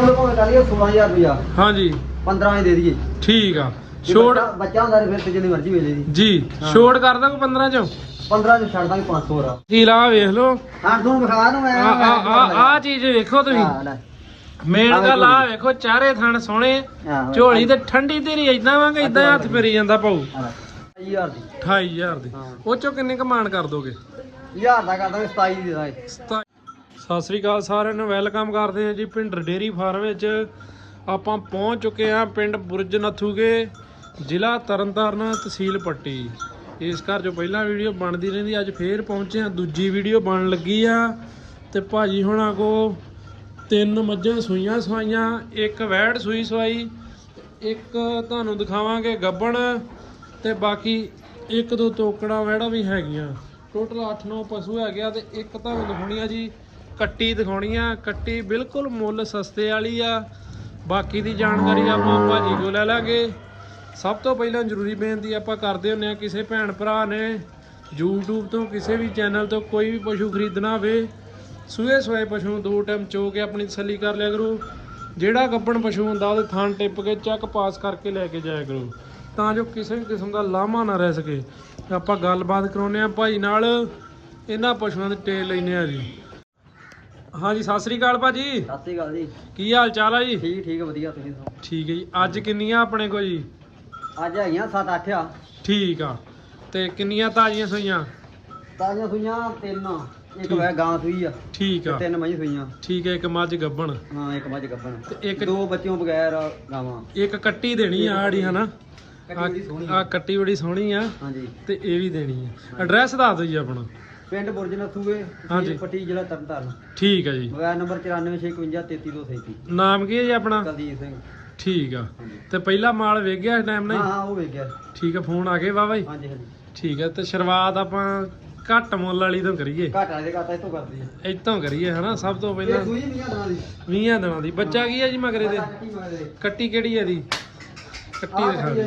ਉਹਦੇ ਕੋਲ ਕਰ ਲਿਆ 16000 ਰੁਪਇਆ ਹਾਂਜੀ। 15 ਹੀ ਦੇ ਦਈਏ। ਠੀਕ ਆ। ਜੇ ਛੋੜ ਬੱਚਾ- ਬੱਚਾ ਹੁੰਦਾ ਤੇ ਫਿਰ ਤੇ ਜਿੰਨੀ ਮਰਜ਼ੀ ਵੇਲੇ ਦੀ ਜੀ। ਛੋੜ ਕਰਦਾ ਕੋ 15 ਚੋਂ? 15 ਚ ਛੱਡ ਦਾਂਗੇ 500 ਰਾ ਕੀ ਲਾ ਵੇਖ ਲਓ। ਹਾਂ ਤੂੰ ਵਿਖਾ ਨੂੰ ਮੈਂ ਆ ਆ ਆ ਆ ਚੀਜ਼ ਵੇਖੋ ਤੁਸੀਂ। ਹਾਂ ਲੈ। ਮੇਨ ਗੱਲ ਆ। ਵੇਖੋ ਚਾਰੇ ਥਣ ਸੋਹਣੇ। ਹਾਂ, ਝੋਲੀ ਤੇ ਠੰਡੀ ਤੇਰੀ ਇਦਾਂ ਵਾਂਗੇ ਇਦਾਂ ਹੱਥ ਫੇਰੀ ਜਾਂਦਾ ਪਾਉ ਹਾਂ ਲੈ। 28000 ਦੀ। 28000 ਦੀ। ਹਾਂ। ਉਹ ਚੋਂ ਕਿੰਨੇ ਕਮਾਨ ਕਰ ਦੋਗੇ? 1000 ਦਾ ਕਰ ਦਾਂਗੇ 27 ਦੀ ਦੇ ਦਾਂਗੇ। ਸਤਿ ਸ੍ਰੀ ਅਕਾਲ ਸਾਰਿਆਂ ਨੂੰ ਵੈਲਕਮ ਕਰਦੇ ਹਾਂ ਜੀ ਪਿੰਡ ਡੇਰੀ ਫਾਰਮ ਵਿੱਚ। ਆਪਾਂ ਪਹੁੰਚ ਚੁੱਕੇ ਹਾਂ ਪਿੰਡ ਬੁਰਜ ਨਥੂਗੇ ਜ਼ਿਲ੍ਹਾ ਤਰਨਤਾਰਨ ਤਹਿਸੀਲ ਪੱਟੀ। ਇਸ ਘਰ ਜੋ ਪਹਿਲਾਂ ਵੀਡੀਓ ਬਣਦੀ ਰਹਿੰਦੀ, ਅੱਜ ਫੇਰ ਪਹੁੰਚੇ ਹਾਂ। ਦੂਜੀ ਵੀਡੀਓ ਬਣਨ ਲੱਗੀ ਆ ਤੇ ਭਾਜੀ ਹੁਣਾਂ ਕੋ ਤਿੰਨ ਮੱਝਾਂ ਸੂਈਆਂ ਸਵਾਈਆਂ, ਇੱਕ ਵੈੜ ਸੂਈ ਸਵਾਈ, ਇੱਕ ਤੁਹਾਨੂੰ ਦਿਖਾਵਾਂਗੇ ਗੱਬਣ ਤੇ ਬਾਕੀ ਇੱਕ ਦੋ ਤੋਕੜਾਂ ਵੈੜਾਂ ਵੀ ਹੈਗੀਆਂ। ਟੋਟਲ 8-9 ਪਸ਼ੂ ਹੈਗੇ ਆ ਤੇ ਇੱਕ ਤੁਹਾਨੂੰ ਦਿਖਾਉਣੀ ਆ ਜੀ। ਕੱਟੀ ਦਿਖਾਉਣੀ ਆ ਕੱਟੀ ਬਿਲਕੁਲ ਮੁੱਲ ਸਸਤੇ ਵਾਲੀ ਆ। ਬਾਕੀ ਦੀ ਜਾਣਕਾਰੀ ਆਪਾਂ ਭਾਜੀ ਕੋਲ ਲੈ ਲਾਂਗੇ। ਸਭ ਤੋਂ ਪਹਿਲਾਂ ਜ਼ਰੂਰੀ ਬੇਨਤੀ ਆਪਾਂ ਕਰਦੇ ਹੁੰਨੇ ਆ, ਕਿਸੇ ਭੈਣ ਭਰਾ ਨੇ YouTube ਤੋਂ, ਕਿਸੇ ਵੀ ਚੈਨਲ ਤੋਂ ਕੋਈ ਵੀ ਪਸ਼ੂ ਖਰੀਦਣਾ ਹੋਵੇ ਸੂਏ ਸੋਏ ਪਸ਼ੂ ਦੋ ਟਾਈਮ ਚੋ ਕੇ ਆਪਣੀ ਤਸੱਲੀ ਕਰ ਲਿਆ ਕਰੋ। ਜਿਹੜਾ ਗੱਬਣ ਪਸ਼ੂ ਹੁੰਦਾ, ਉਹਦੇ ਥਣ ਟਿੱਪ ਕੇ ਚੈੱਕ ਪਾਸ ਕਰਕੇ ਲੈ ਕੇ ਜਾਇਆ ਕਰੋ। ਤਾਂ ਜੋ ਕਿਸੇ ਵੀ ਕਿਸਮ ਦਾ ਲਾਮਾ ਨਾ ਰਹਿ ਸਕੇ। ਆਪਾਂ ਗੱਲਬਾਤ ਕਰਾਉਂਦੇ ਆ ਭਾਈ ਨਾਲ, ਇਹਨਾਂ ਪਸ਼ੂਆਂ ਦੇ ਟੇਲ ਲੈਨੇ ਆ ਜੀ। ਹਾਂਜੀ ਸਤਿ ਸ੍ਰੀ ਅਕਾਲ ਭਾਜੀ। ਸਤਿ ਸ਼੍ਰੀ ਅਕਾਲ ਜੀ। ਕੀ ਹਾਲ ਚਾਲ ਆ ਜੀ? ਠੀਕ ਠੀਕ ਵਧੀਆ ਤੁਸੀਂ ਸੁਣਾਓ? ਠੀਕ ਹੈ ਜੀ। ਅੱਜ ਕਿੰਨੀਆਂ ਆਪਣੇ ਕੋਲ ਜੀ? ਅੱਜ ਹੈਗੀਆਂ 7-8 ਆ। ਠੀਕ ਆ। ਤੇ ਕਿੰਨੀਆਂ ਤਾਜ਼ੀਆਂ ਸੂਈਆਂ? ਤਾਜ਼ੀਆਂ ਸੂਈਆਂ ਤਿੰਨ। ਇੱਕ। ਵੈ ਗਾਂ ਸੂਈ ਆ। ਠੀਕ ਆ। ਤਿੰਨ ਮਹੀਂ ਸੂਈਆਂ। ਠੀਕ ਹੈ ਇੱਕ ਮੱਝ ਗੱਬਣ ਹਾਂ ਇੱਕ ਮੱਝ ਗੱਭਣ। ਤੇ ਇੱਕ ਦੋ ਬੱਚਿਆਂ ਬਗੈਰ ਗਾਵਾਂ। ਇੱਕ ਕੱਟੀ ਦੇਣੀ ਆ ਆੜੀ ਹਨਾ? ਆ। ਕੱਟੀ ਬੜੀ ਸੋਹਣੀ ਆ। ਹਾਂਜੀ। ਤੇ ਇਹ ਵੀ ਦੇਣੀ ਆ। ਐਡਰੈਸ ਦੱਸ ਦਿਓ ਜੀ ਆਪਣਾ। ਪਿੰਡ ਬੁਰਜ ਨਥੂਗੇ ਹਾਂਜੀ। ਪੱਟੀ ਜ਼ਿਲ੍ਹਾ ਤਰਨਤਾਰਨ। ਠੀਕ ਆ ਜੀ। ਮੋਬਾਈਲ ਨੰਬਰ 9465533237 ਨਾਮ ਕੀ ਹੈ ਜੀ ਆਪਣਾ? ਕੁਲਦੀਪ ਸਿੰਘ। ਠੀਕ ਆ। ਹਾਂਜੀ। ਤੇ ਪਹਿਲਾ ਮਾਲ ਵੇਖ ਗਿਆ ਇਸ ਟਾਈਮ ਹਾਂ ਨਾਲ ਹਾਂ ਉਹ ਵੇਖ ਗਿਆ। ਠੀਕ ਆ ਫੋਨ ਆ ਗਏ ਵਾਵਾ ਜੀ? ਹਾਂਜੀ ਹਾਂਜੀ। ਠੀਕ ਆ ਤੇ ਸ਼ੁਰੂਆਤ ਆਪਾਂ ਘੱਟ ਮੁੱਲ ਵਾਲੀ ਤੋਂ ਕਰੀਏ। ਘਾਟ ਵਾਲੇ ਦੇ ਘਾਟਾ ਇਤੋਂ ਕਰਦੀ ਹੈ ਇੱਥੋਂ ਕਰੀਏ ਹਨਾ? ਸਭ ਤੋਂ ਇਹ ਪਹਿਲਾਂ ਸੂਈ ਨਹੀਂ ਆ ਦਾਂ। ਦੀ 20 ਦਿਨਾਂ ਦੀ। ਬੱਚਾ ਕੀ ਹੈ ਜੀ ਮਗਰੇ ਦੇ? ਕੱਟੀ ਮਗਰੇ ਕੱਟੀ ਕਿਹੜੀ ਹੈ ਦੀ ਕੱਟੀ ਦਿਖਾ ਦੇ।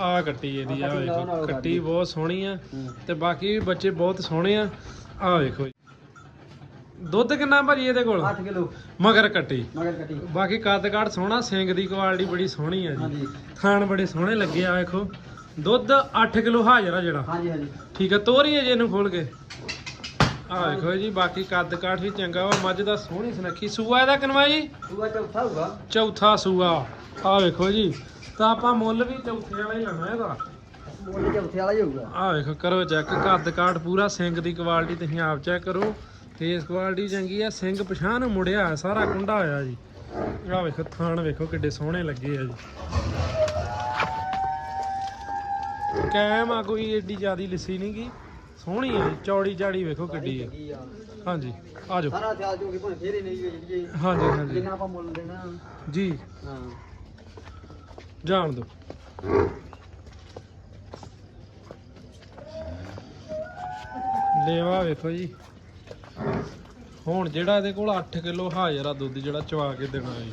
ਆ ਕੱਟੀ ਇਹਦੀ ਆ ਆਹ ਕੱਟੀ ਵੇਖੋ ਕੱਟੀ। ਬਹੁਤ ਸੋਹਣੀ ਆ ਹੂੰ। ਤੇ ਬਾਕੀ ਵੀ ਬੱਚੇ ਬਹੁਤ ਸੋਹਣੇ ਆ। ਆ ਵੇਖੋ ਦੁੱਧ ਕਿੰਨਾ ਭਾਜੀ ਇਹਦੇ ਕੋਲ? 8 ਕਿਲੋ। ਮਗਰ ਕੱਟੀ। ਮਗਰ ਕੱਟੀ। ਬਾਕੀ ਕੱਦ ਕਾਠ ਸੋਹਣਾ ਸਿੰਘ ਦੀ ਕੁਆਲਿਟੀ ਬੜੀ ਸੋਹਣੀ ਆ ਜੀ। ਥਾਣ ਬੜੇ ਸੋਹਣੇ ਲੱਗੇ ਆ ਵੇਖੋ। ਦੁੱਧ 8 ਕਿਲੋ ਹਾਜ਼ਰ ਆ ਜਿਹੜਾ। ਹਾਂਜੀ ਹਾਂਜੀ। ਠੀਕ ਆ ਤੋਰੀਏ ਜੇ ਇਹਨੂੰ ਖੋਲ ਕੇ। ਆ ਵੇਖੋ ਜੀ ਬਾਕੀ ਕੱਦ ਕਾਠ ਵੀ ਚੰਗਾ ਵਾ ਮੱਝ ਦਾ ਸੋਹਣੀ ਸੁਨੱਖੀ। ਸੂਆ ਇਹਦਾ ਕਿਨਵਾ ਜੀ? ਸੂਆ ਚੌਥਾ ਹੋਊਗਾ। ਚੌਥਾ ਸੂਆ। ਆ ਵੇਖੋ ਜੀ। ਤਾਂ ਆਪਾਂ ਮੁੱਲ ਵੀ ਚੌਥੇ ਵਾਲਾ ਹੀ ਲੈਣਾ ਇਹਦਾ। ਮੋਢੇ ਚੌਥੇ ਵਾਲਾ ਹੀ ਹੋਊਗਾ। ਆ ਵੇਖੋ ਕਰੋ ਚੈੱਕ ਕੱਦ ਕਾਠ ਪੂਰਾ ਸਿੰਘ ਦੀ ਕੁਆਲਿਟੀ ਤੁਸੀਂ ਆਪ ਚੈੱਕ ਕਰੋ। ਫੇਸ ਕੁਆਲਿਟੀ ਚੰਗੀ ਆ ਸਿੰਘ ਪਛਾਣ ਮੁੜਿਆ ਸਾਰਾ ਕੁੰਡਾ ਹੋਇਆ ਜੀ। ਆ ਵੇਖੋ ਥਾਣ ਵੇਖੋ ਕਿੱਡੇ ਸੋਹਣੇ ਲੱਗੇ ਆ ਜੀ। ਕੈਮ ਆ ਕੋਈ ਏਡੀ ਜ਼ਿਆਦੀ ਲਿੱਸੀ ਨਹੀਂ ਗੀ। ਸੋਹਣੀ ਆ ਜੀ, ਚੌੜੀ ਚਾੜੀ ਵੇਖੋ ਕਿੱਡੀ ਆ। ਹਾਂਜੀ ਆ ਜਾਓ। ਸਾਰਾ ਸਿਆਲ ਜੋ ਕਿ ਭਾਵੇਂ ਫੇਰ ਹੀ ਨਹੀਂ ਵੇਚੀਏ। ਹਾਂਜੀ ਹਾਂਜੀ। ਜਿੰਨਾ ਆਪਾਂ ਮੁੱਲ ਦੇਣਾ। ਜੀ। ਹਾਂ। ਜਾਣ ਦੋ। ਲੇਵਾ ਵੇਖੋ ਜੀ। ਹੁਣ ਜਿਹੜਾ ਇਹਦੇ ਕੋਲ 8 ਕਿਲੋ ਹਾਜ਼ਰ ਆ ਦੁੱਧ ਜਿਹੜਾ ਚਵਾ ਕੇ ਦੇਣਾ ਜੀ।